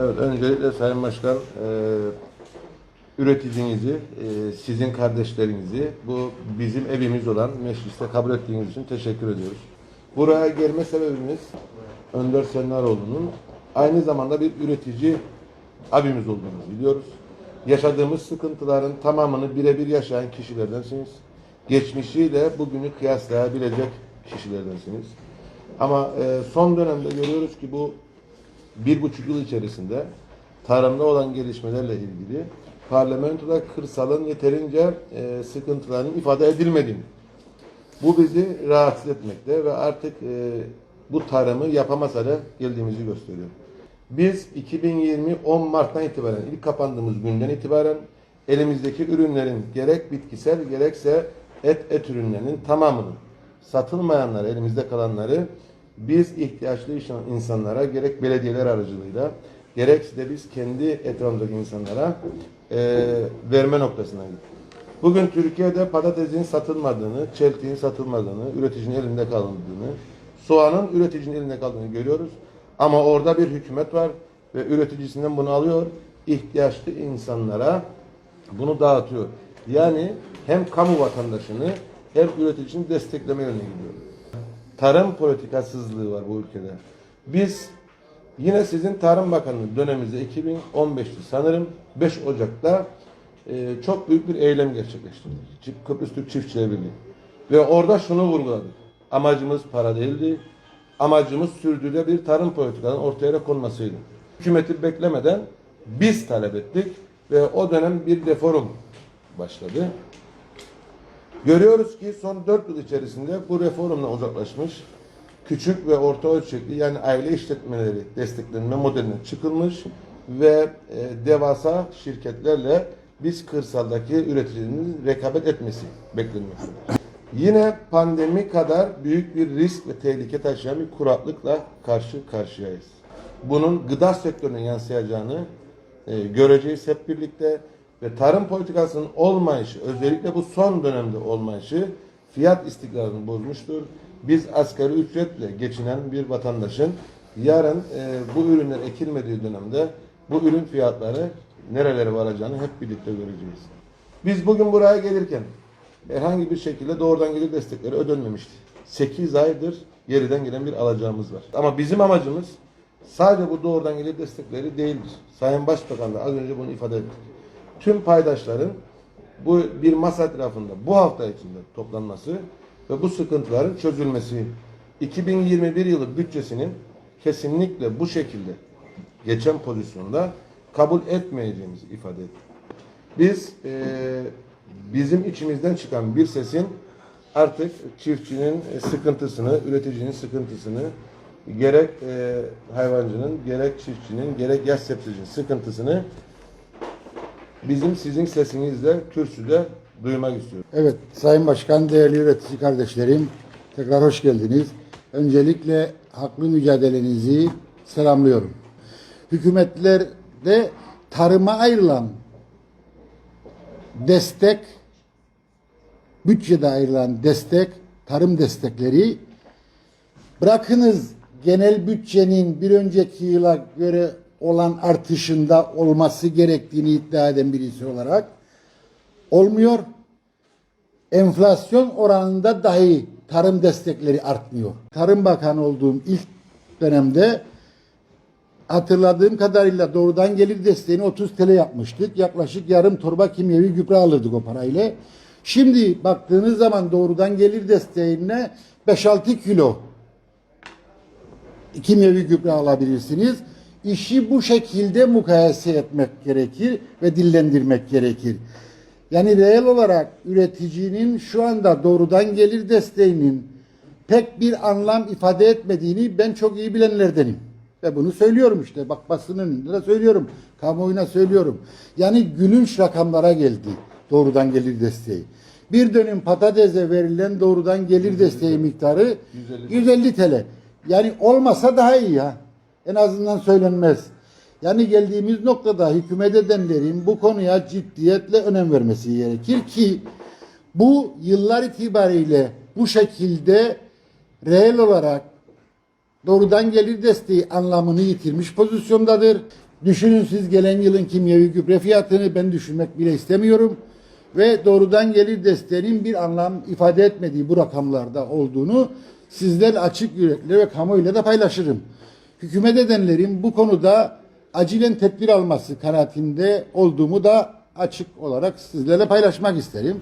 Evet, öncelikle Sayın Başkan, e, üreticinizi, e, sizin kardeşlerinizi bu bizim evimiz olan mecliste kabul ettiğiniz için teşekkür ediyoruz. Buraya gelme sebebimiz Önder Sennaroğlu'nun aynı zamanda bir üretici abimiz olduğunu biliyoruz. Yaşadığımız sıkıntıların tamamını birebir yaşayan kişilerdensiniz. Geçmişiyle bugünü kıyaslayabilecek kişilerdensiniz. Ama e, son dönemde görüyoruz ki bu bir buçuk yıl içerisinde tarımda olan gelişmelerle ilgili parlamentoda kırsalın yeterince e, sıkıntılarının ifade edilmediğini, bu bizi rahatsız etmekte ve artık e, bu tarımı yapamaz hale geldiğimizi gösteriyor. Biz 2020 10 Mart'tan itibaren ilk kapandığımız günden itibaren elimizdeki ürünlerin gerek bitkisel gerekse et et ürünlerinin tamamını satılmayanları elimizde kalanları biz ihtiyaçlı insanlara gerek belediyeler aracılığıyla gerekse de biz kendi etrafımızdaki insanlara e, verme noktasına gittik. Bugün Türkiye'de patatesin satılmadığını, çeltiğin satılmadığını, üreticinin elinde kaldığını, soğanın üreticinin elinde kaldığını görüyoruz. Ama orada bir hükümet var ve üreticisinden bunu alıyor, ihtiyaçlı insanlara bunu dağıtıyor. Yani hem kamu vatandaşını hem üreticisini destekleme yönüne gidiyor. Tarım politikasızlığı var bu ülkede. Biz yine sizin Tarım Bakanlığı döneminizde 2015'te sanırım 5 Ocak'ta e, çok büyük bir eylem gerçekleştirdik. Kıbrıs Türk Çiftçiler Birliği. Ve orada şunu vurguladık. Amacımız para değildi. Amacımız sürdürülebilir tarım politikalarının ortaya konmasıydı. Hükümeti beklemeden biz talep ettik ve o dönem bir reform başladı. Görüyoruz ki son 4 yıl içerisinde bu reformla uzaklaşmış, küçük ve orta ölçekli yani aile işletmeleri desteklenme modeline çıkılmış ve e, devasa şirketlerle biz kırsaldaki üreticilerin rekabet etmesi beklenmektedir. Yine pandemi kadar büyük bir risk ve tehlike taşıyan bir kuraklıkla karşı karşıyayız. Bunun gıda sektörüne yansıyacağını e, göreceğiz hep birlikte ve tarım politikasının olmayışı özellikle bu son dönemde olmayışı fiyat istikrarını bozmuştur. Biz asgari ücretle geçinen bir vatandaşın yarın e, bu ürünler ekilmediği dönemde bu ürün fiyatları nerelere varacağını hep birlikte göreceğiz. Biz bugün buraya gelirken herhangi bir şekilde doğrudan gelir destekleri ödenmemişti. 8 aydır geriden gelen bir alacağımız var. Ama bizim amacımız sadece bu doğrudan gelir destekleri değildir. Sayın Başbakan da az önce bunu ifade etti. Tüm paydaşların bu bir masa etrafında bu hafta içinde toplanması ve bu sıkıntıların çözülmesi 2021 yılı bütçesinin kesinlikle bu şekilde geçen pozisyonda kabul etmeyeceğimizi ifade ettik. Biz eee, bizim içimizden çıkan bir sesin artık çiftçinin sıkıntısını, üreticinin sıkıntısını gerek eee, hayvancının, gerek çiftçinin, gerek yaş sebzecinin sıkıntısını bizim sizin sesinizle kürsüde duymak istiyoruz. Evet, Sayın Başkan, değerli üretici kardeşlerim, tekrar hoş geldiniz. Öncelikle haklı mücadelenizi selamlıyorum. Hükümetlerde tarıma ayrılan destek, bütçede ayrılan destek, tarım destekleri, bırakınız genel bütçenin bir önceki yıla göre olan artışında olması gerektiğini iddia eden birisi olarak olmuyor. Enflasyon oranında dahi tarım destekleri artmıyor. Tarım Bakanı olduğum ilk dönemde hatırladığım kadarıyla doğrudan gelir desteğini 30 TL yapmıştık. Yaklaşık yarım torba kimyevi gübre alırdık o parayla. Şimdi baktığınız zaman doğrudan gelir desteğine 5-6 kilo kimyevi gübre alabilirsiniz. İşi bu şekilde mukayese etmek gerekir ve dillendirmek gerekir. Yani reel olarak üreticinin şu anda doğrudan gelir desteğinin pek bir anlam ifade etmediğini ben çok iyi bilenlerdenim. Ve bunu söylüyorum işte. Bak basının önünde de söylüyorum. Kamuoyuna söylüyorum. Yani gülünç rakamlara geldi doğrudan gelir desteği. Bir dönüm patatese verilen doğrudan gelir desteği miktarı 150 TL. Yani olmasa daha iyi ya. En azından söylenmez. Yani geldiğimiz noktada hükümet edenlerin bu konuya ciddiyetle önem vermesi gerekir ki bu yıllar itibariyle bu şekilde reel olarak doğrudan gelir desteği anlamını yitirmiş pozisyondadır. Düşünün siz gelen yılın kimyevi gübre fiyatını ben düşünmek bile istemiyorum. Ve doğrudan gelir desteğinin bir anlam ifade etmediği bu rakamlarda olduğunu sizler açık yürekli ve kamuoyuyla da paylaşırım. Hükümet edenlerin bu konuda acilen tedbir alması kanaatinde olduğumu da açık olarak sizlerle paylaşmak isterim.